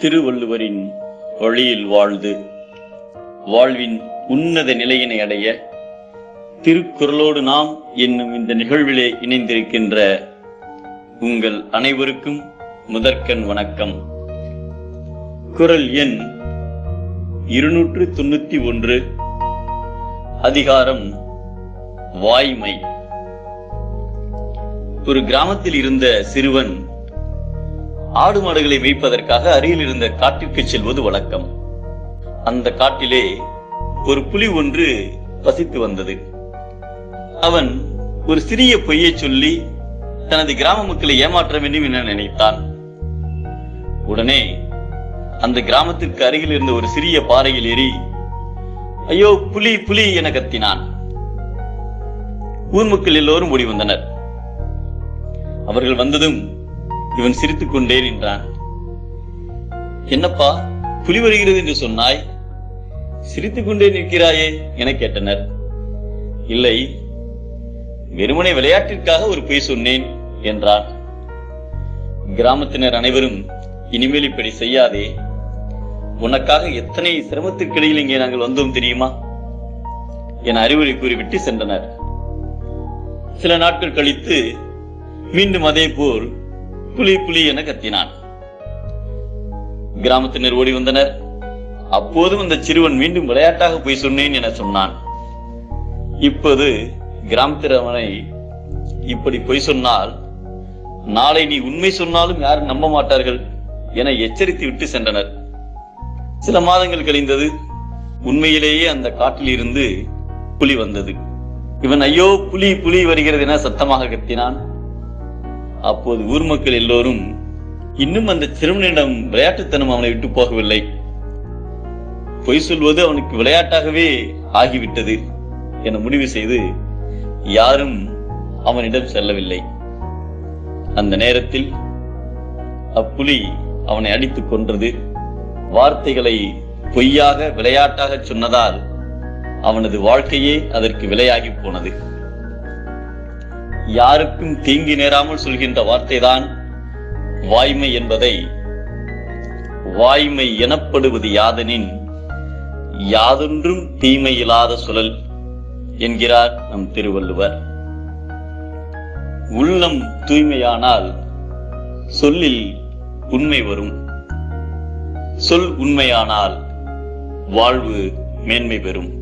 திருவள்ளுவரின் வழியில் வாழ்ந்து வாழ்வின் உன்னத நிலையினை அடைய திருக்குறளோடு நாம் என்னும் இந்த நிகழ்விலே இணைந்திருக்கின்ற உங்கள் அனைவருக்கும் முதற்கண் வணக்கம். குறள் எண் இருநூற்று தொண்ணூத்தி ஒன்று. அதிகாரம் வாய்மை. ஒரு கிராமத்தில் இருந்த சிறுவன் ஆடு மாடுகளை மேய்ப்பதற்காக அருகில் இருந்த காட்டிற்கு செல்வது வழக்கம். அந்த காட்டிலே ஒரு புலி ஒன்று வசித்து வந்தது. அவன் ஒரு சிறிய பொய்யை சொல்லி தனது கிராம மக்களை ஏமாற்ற வேண்டும் என நினைத்தான். உடனே அந்த கிராமத்திற்கு அருகில் இருந்த ஒரு சிறிய பாறையில் ஏறி ஐயோ புலி புலி என கத்தினான். ஊர் மக்கள் எல்லோரும் ஓடி வந்தனர். அவர்கள் வந்ததும் இவன் சிரித்துக் கொண்டே நின்றான். என்னப்பா புலி வருகிறது என்று சொன்னாய்? சிரித்துக் கொண்டே நிற்கிறாயே? என கேட்டனர். இல்லை வெறுமனை விளையாட்டிற்காக ஒரு பொய் சொன்னேன் என்றான். கிராமத்தினர் அனைவரும் இனிமேல் இப்படி செய்யாதே. உனக்காக எத்தனை சிரமத்திற்கிடையில் இங்கே நாங்கள் வந்தோம் தெரியுமா? என அறிவுரை கூறிவிட்டு சென்றனர். சில நாட்கள் கழித்து மீண்டும் அதே போல் புலி புலி என கத்தினான். கிராமத்தினர் ஓடி வந்தனர். அப்போதும் அந்த சிறுவன் மீண்டும் விளையாட்டாக போய் சொன்னேன் என சொன்னான். இப்போது கிராமத்திரவனை இப்படி பொய் சொன்னால் நாளை நீ உண்மை சொன்னாலும் யாரும் நம்ப மாட்டார்கள் என எச்சரித்து விட்டு சென்றனர். சில மாதங்கள் கழிந்தது உண்மையிலேயே அந்த காட்டில் இருந்து புலி வந்தது. இவன் ஐயோ புலி புலி வருகிறது என சத்தமாக கத்தினான். அப்போது ஊர் மக்கள் எல்லோரும் இன்னும் அந்த சிறுவனிடம் விளையாட்டுத்தனம் அவனை விட்டு போகவில்லை. பொய் சொல்வது அவனுக்கு விளையாட்டாகவே ஆகிவிட்டது என முடிவு செய்து யாரும் அவனிடம் செல்லவில்லை. அந்த நேரத்தில் அப்புலி அவனை அடித்துக் கொன்றது. வார்த்தைகளை பொய்யாக விளையாட்டாக சொன்னதால் அவனது வாழ்க்கையே அதற்கு விலையாகி போனது. யாருக்கும் தீங்கி நேராமல் சொல்கின்ற வார்த்தைதான் வாய்மை என்பதை வாய்மை எனப்படுவது யாதெனின் யாதொன்றும் தீமை இல்லாத சுழல் என்கிறார் நம் திருவள்ளுவர். உள்ளம் தூய்மையானால் சொல்லில் உண்மை வரும். சொல் உண்மையானால் வாழ்வு மேன்மை பெறும்.